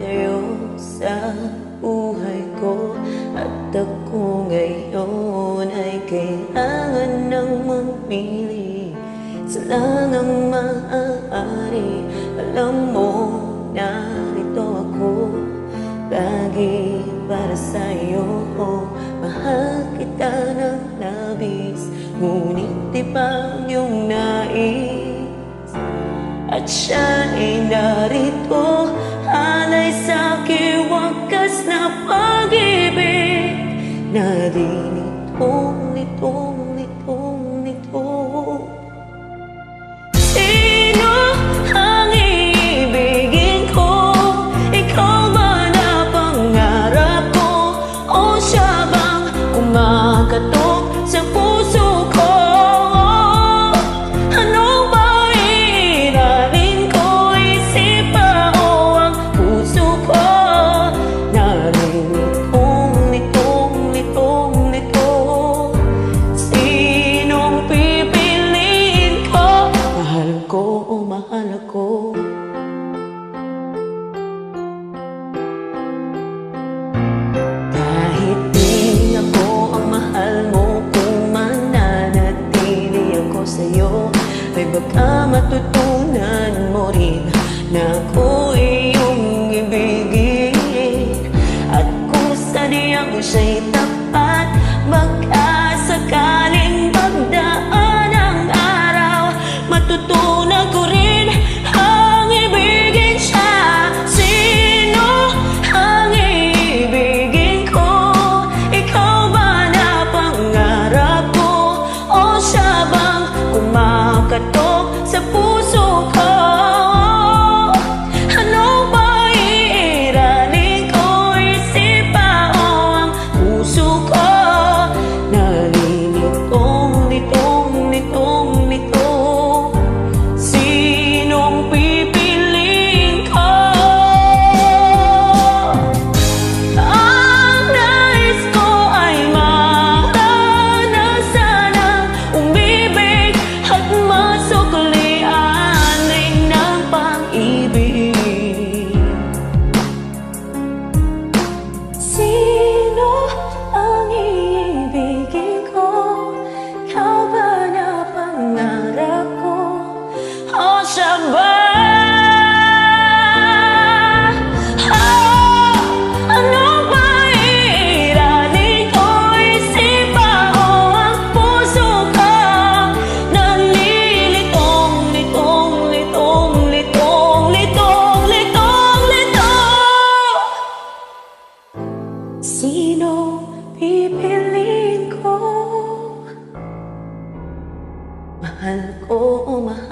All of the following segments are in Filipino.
kayo sa buhay ko At ako ngayon ay kailangan ng mamili. Sila nang maaari Alam mo, na narito ako. Lagi para sa'yo oh, Mahal kita ng labis Ngunit di pa iyong nais. At siya ay narito. baka matutunan mo rin Na ako iyong ibigin At kung sanay ako siya'y tapos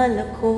akala ko